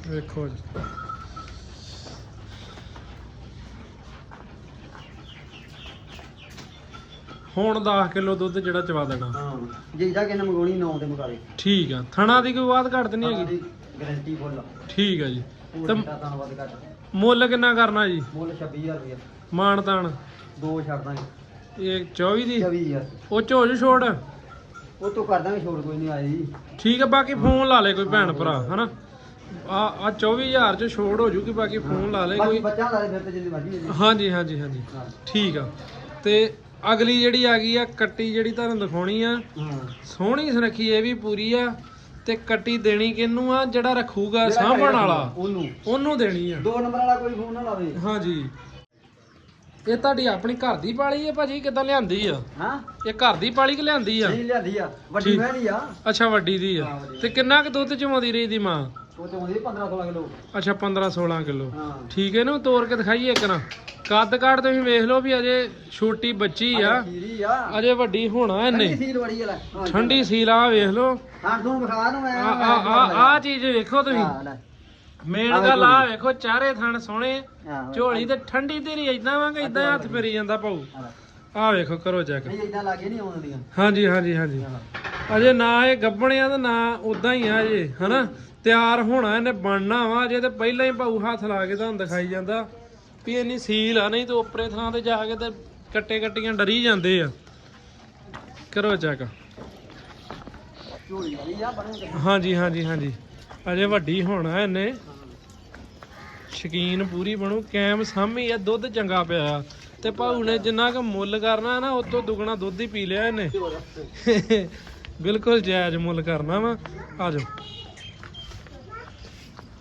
ਵੇਖੋ ਜੀ ਹੁਣ 10 ਕਿਲੋ ਦੁੱਧ ਜਿਹੜਾ ਚਵਾ ਦੇਣਾ। ਹਾਂ ਜੇ ਇਹਦਾ ਕਿਨੇ ਮੰਗਾਉਣੀ 9 ਤੇ ਮੰਗਾ ਦੇ। ਠੀਕ ਆ। ਥਣਾ ਦੀ ਕੋਈ ਬਾਤ ਘੱਟ ਨਹੀਂ ਹੈਗੀ? ਗਾਰੰਟੀ ਫੁੱਲ ਠੀਕ ਆ ਜੀ। ਹੋਰ ਤੇ ਤਾਂ ਧੰਨਵਾਦ ਘੱਟ? ਮੁੱਲ ਕਿੰਨਾ ਕਰਨਾ ਜੀ? ਮੁੱਲ 26000 ਰੁਪਏ ਮਾਣ ਤਾਣ। ਦੋ ਛੱਡ ਦਾਂਗੇ। ਇਹ 24 ਦੀ? 24000 ਉਹ ਚ ਹੋ ਜੂ ਛੋੜ। ਉਹ ਤੋਂ ਕਰ ਦਾਂਗੇ ਛੋੜ ਕੋਈ ਨਹੀਂ ਆਈ। ਠੀਕ ਆ ਬਾਕੀ ਫੋਨ ਲਾ ਲੇ ਕੋਈ ਭੈਣ ਭਰਾ ਹਨਾ? ਆ ਆ 24000 ਚ ਛੋੜ ਹੋ ਜੂਗੀ ਬਾਕੀ ਫੋਨ ਲਾ ਲੇ ਬਾਕੀ ਕੋਈ। ਬੱਚਾ ਦਾ ਫਿਰ ਤੇ ਜਿੰਨੀ ਮਰਜ਼ੀ ਦੇ ਹਾਂਜੀ ਹਾਂਜੀ ਹਾਂਜੀ। ਹਾਂ। ਠੀਕ ਆ। ਤੇ ਅਗਲੀ ਜਿਹੜੀ ਆ ਗਈ ਆ ਕੱਟੀ ਜਿਹੜੀ ਤੁਹਾਨੂੰ ਦਿਖਾਉਣੀ ਆ ਹਾਂ। ਸੋਹਣੀ ਸੁਨੱਖੀ ਇਹ ਵੀ ਪੂਰੀ ਆ। ਤੇ ਕੱਟੀ ਦੇਣੀ ਕਿਹਨੂੰ ਆ? ਜਿਹੜਾ ਰੱਖੂਗਾ ਸਾਂਭਣ ਵਾਲਾ। ਉਹਨੂੰ। ਉਹਨੂੰ। ਦੇਣੀ ਆ। ਦੋ ਨੰਬਰ ਵਾਲਾ ਕੋਈ ਫੋਨ ਨਾ ਲਾਵੇ। ਹਾਂਜੀ। ਇਹ ਤੁਹਾਡੀ ਆਪਣੀ ਘਰ ਦੀ ਪਾਲੀ ਹੈ ਭਾਜੀ? ਕਿੱਦਾਂ ਲਿਆਂਦੀ ਆ? ਹਾਂ। ਇਹ ਘਰ ਦੀ ਪਾਲੀ ਕਿ ਲਿਆਂਦੀ ਆ? ਨਹੀਂ ਲਿਆਂਦੀ ਆ। ਵੱਡੀ ਠੀਕ। ਮੈਂ ਨਹੀਂ ਆ। ਅੱਛਾ ਵੱਡੀ ਦੀ ਆ। ਹਾਂ। ਤੇ ਕਿੰਨਾ ਕੁ ਦੁੱਧ ਚਵਾਉਂਦੀ ਰਹੀ ਦੀ ਮਾਂ? ਉਹ ਤੇ ਹੁੰਦੀ 15 16 ਕਿਲੋ। ਅੱਛਾ 15 16 ਕਿਲੋ। ਹਾਂ। ਠੀਕ ਹੈ ਇਹਨੂੰ ਤੋੜ ਕੇ ਦਿਖਾਈਏ ਇੱਕ ਨਾ। ਕੱਦ ਕਾੜ ਤੁਸੀਂ ਵੇਖ ਲਓ ਵੀ ਅਜੇ ਛੋਟੀ ਬੱਚੀ ਆ। ਖੀਰੀ ਆ। ਅਜੇ ਵੱਡੀ ਹੋਣਾ ਇਹਨੇ ਠੰਡੀ ਸੀਲ ਬੜੀ ਆ ਲੈ। ਹਾਂ, ਠੰਡੀ ਸੀਲ ਆ ਵੇਖ ਲਓ। ਹਾਂ ਤੂੰ ਵਿਖਾ ਨੂੰ ਆ ਆ ਆ ਆ ਚੀਜ਼ ਵੇਖੋ ਤੁਸੀਂ। ਹਾਂ ਲੈ। ਮੇਨ ਗੱਲ ਆ ਵੇਖੋ। ਚਾਰੇ ਥਣ ਸੋਹਣੇ। ਝੋਲੀ ਤੇ ਠੰਡੀ ਤੇਰੀ ਇਦਾਂ ਵਾਂਗ ਇਦਾਂ ਹੱਥ ਫੇਰੀ ਜਾਂਦਾ ਹਾਂ। ਆ ਵੇਖੋ ਕਰੋ ਚੈੱਕ। ਨਹੀਂ ਇਦਾਂ ਲਾਗੇ ਨਹੀਂ ਆਉਂਦੀਆਂ ਹਾਂਜੀ ਹਾਂਜੀ ਹਾਂਜੀ। ਅਜੇ ਨਾ ਇਹ ਗੱਬਣਿਆ ਤੇ ਨਾ ਉਦਾਂ ਹੀ ਆ ਅਜੇ ਹਨਾ? ਤਿਆਰ ਹੋਣਾ ਇਹਨੇ ਬਣਨਾ ਵਾ ਅਜੇ ਤੇ ਪਹਿਲਾਂ ਹੀ ਭਾਊ ਹੱਥ ਲਾ ਕੇ ਤੁਹਾਨੂੰ ਦਿਖਾਈ ਜਾਂਦਾ। ਵੀ ਇੰਨੀ ਸੀਲ ਆ ਨਹੀਂ ਤੇ ਉੱਪਰੇ ਥਾਂ ਤੇ ਜਾ ਕੇ ਤੇ ਕੱਟੇ ਕੱਟੀਆਂ ਡਰੀ ਜਾਂਦੇ ਆ। ਕਰੋ ਚੈੱਕ ਹਾਂਜੀ ਹਾਂਜੀ ਹਾਂਜੀ। ਅਜੇ ਵੱਡੀ ਹੋਣਾ ਇਹਨੇ। ਸ਼ਕੀਨ ਪੂਰੀ ਬਣੂ ਕੈਮ ਸਾਹਮਣੇ ਆ ਦੁੱਧ ਚੰਗਾ ਪਿਆ। ਤੇ ਭਾਊ ਨੇ ਜਿੰਨਾ ਕੁ ਮੁੱਲ ਕਰਨਾ ਨਾ ਉਤੋਂ ਦੁੱਗਣਾ ਦੁੱਧ ਹੀ ਪੀ ਲਿਆ ਇਹਨੇ। ਬਿਲਕੁਲ ਜਾਇਜ਼ ਮੁੱਲ ਕਰਨਾ ਵਾ। ਆ ਜਾਓ।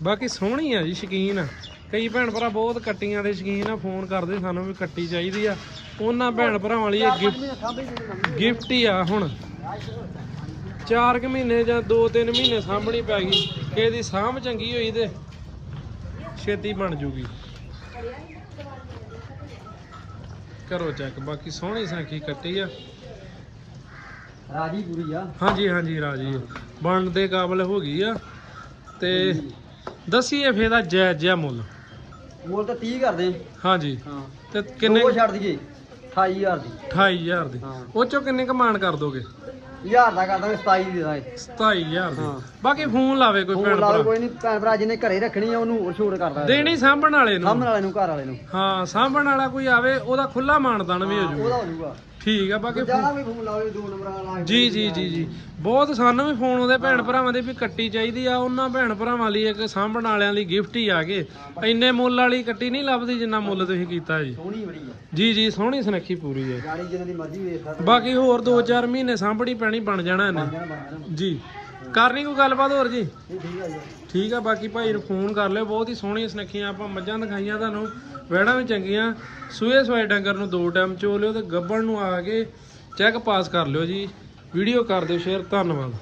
ਬਾਕੀ ਸੋਹਣੀ ਆ ਜੀ ਸ਼ਕੀਨ। ਆ ਕਈ ਭੈਣ ਭਰਾ ਬਹੁਤ ਕੱਟੀਆਂ ਦੇ ਸ਼ਕੀਨ ਆ ਫੋਨ ਕਰਦੇ ਸਾਨੂੰ ਵੀ ਕੱਟੀ ਚਾਹੀਦੀ ਆ। ਉਹਨਾਂ ਭੈਣ ਭਰਾਵਾਂ ਲਈ ਇਹ ਗਿਫਟ ਗਿਫਟ ਹੀ ਆ ਹੁਣ। 4 ਕੁ ਮਹੀਨੇ ਜਾਂ 2-3 ਮਹੀਨੇ ਸਾਂਭਣੀ ਪੈ ਗਈ। ਕਿਸੇ ਦੀ ਸਾਂਭ ਚੰਗੀ ਹੋਈ ਤੇ ਛੇਤੀ ਬਣ ਜੂਗੀ। ਕਰੋ ਚੈੱਕ ਬਾਕੀ ਸੋਹਣੀ ਸਾਂਖੀ ਕੱਟੀ ਆ। ਰਾਜੀ ਪੂਰੀ ਆ। ਹਾਂਜੀ ਹਾਂਜੀ ਰਾਜੀ। ਬਣਨ ਦੇ ਕਾਬਲ ਹੋ ਗਈ ਆ ਤੇ ਦਸੀਏ ਫੇਰ ਦਾ ਜਾਇਜ਼ ਜਿਹਾ ਮੁੱਲ। ਮੁੱਲ ਤਾਂ 30 ਕਰਦੇ ਹਾਂਜੀ। ਹਾਂ। ਤੇ ਕਿੰਨੇ ਉਹ ਛੱਡ ਦਈਏ 28000 ਦੀ। 28000 ਦੀ। ਹਾਂ। ਉਹ ਚੋਂ ਕਿੰਨੇ ਕਮਾਣ ਕਰ ਦੋਗੇ? ਹਜ਼ਾਰ ਦਾ ਕਰ ਦਾਂਗੇ 27 ਦੀ ਦਾਂਗੇ। 27000 ਦੀ। ਹਾਂ। ਬਾਕੀ ਫੋਨ ਲਾਵੇ ਕੋਈ ਫੋਨ ਭੈਣ ਲਾ ਲਓ ਭਰਾ। ਕੋਈ ਨਹੀਂ ਭੈਣ ਭਰਾ ਜਿਹਨੇ ਘਰੇ ਰੱਖਣੀ ਆ ਉਹਨੂੰ ਹੋਰ ਛੋੜ ਕਰਦਾ ਦੇਣੀ ਸਾਂਭਣ ਵਾਲੇ ਨੂੰ। ਸਾਹਮਣੇ ਵਾਲੇ ਨੂੰ ਘਰ ਵਾਲੇ ਨੂੰ। ਹਾਂ ਸਾਂਭਣ ਵਾਲਾ ਕੋਈ ਆਵੇ ਉਹਦਾ ਖੁੱਲਾ ਮਾਨਦਾਨ ਵੀ ਹੋ ਹਾਂ, ਉਹਦਾ ਜਾਊਗਾ। ਹੋ ਜਾਊਗਾ। ਠੀਕ ਆ ਬਾਕੀ ਜਾਣਾ ਵੀ ਫੋਨ ਲਾਓ ਦੋ ਨੰਬਰ ਵਾਲਾ ਜੀ ਜੀ ਜੀ ਜੀ। ਬਹੁਤ ਸਾਨੂੰ ਵੀ ਫੋਨ ਉਹਦੇ ਭੈਣ ਭਰਾਵਾਂ ਦੇ ਵੀ ਕੱਟੀ ਚਾਹੀਦੀ ਆ। ਉਹਨਾਂ ਭੈਣ ਭਰਾਵਾਂ ਲਈ ਇੱਕ ਸਾਂਭਣ ਵਾਲਿਆਂ ਲਈ ਗਿਫਟ ਹੀ ਆ ਗਏ ਇੰਨੇ ਮੁੱਲ ਵਾਲੀ ਕੱਟੀ ਨਹੀਂ ਲੱਭਦੀ ਜਿੰਨਾ ਮੁੱਲ ਤੁਸੀਂ ਕੀਤਾ ਜੀ। ਸੋਹਣੀ ਬੜੀ ਆ। ਜੀ ਜੀ ਸੋਹਣੀ ਸੁਨੱਖੀ ਪੂਰੀ ਹੈ ਗਾੜੀ ਜਿਹਨਾਂ ਦੀ ਮਰਜ਼ੀ ਵੇਖ ਸਕਦਾ ਬਾਕੀ ਹੋਰ 2-4 ਮਹੀਨੇ ਸਾਂਭਣੀ ਪੈਣੀ ਬਣ ਜਾਣਾ ਇਹਨੇ। ਜੀ। ਕਰਨੀ ਕੋਈ ਗੱਲਬਾਤ ਹੋਰ ਜੀ? ਠੀਕ ਆ ਜੀ। ਠੀਕ ਆ, ਬਾਕੀ ਭਾਈ ਨੂੰ ਫੋਨ ਕਰ ਲਿਓ, ਬਹੁਤ ਹੀ ਸੋਹਣੀਆਂ ਸੁਨੱਖੀਆਂ ਆਪਾਂ ਮੱਝਾਂ ਦਿਖਾਈਆਂ ਤੁਹਾਨੂੰ ਵਹਿਣਾ ਵੀ ਚੰਗੀਆਂ। ਸੂਏ ਸਵਾਏ ਡੰਗਰ ਨੂੰ ਦੋ ਟਾਈਮ ਚੋ ਲਿਓ ਤੇ ਗੱਬਣ ਨੂੰ ਆ ਕੇ ਚੈੱਕ ਪਾਸ ਕਰ ਲਿਓ ਜੀ। ਵੀਡੀਓ ਕਰ ਦਿਓ ਸ਼ੇਅਰ ਧੰਨਵਾਦ।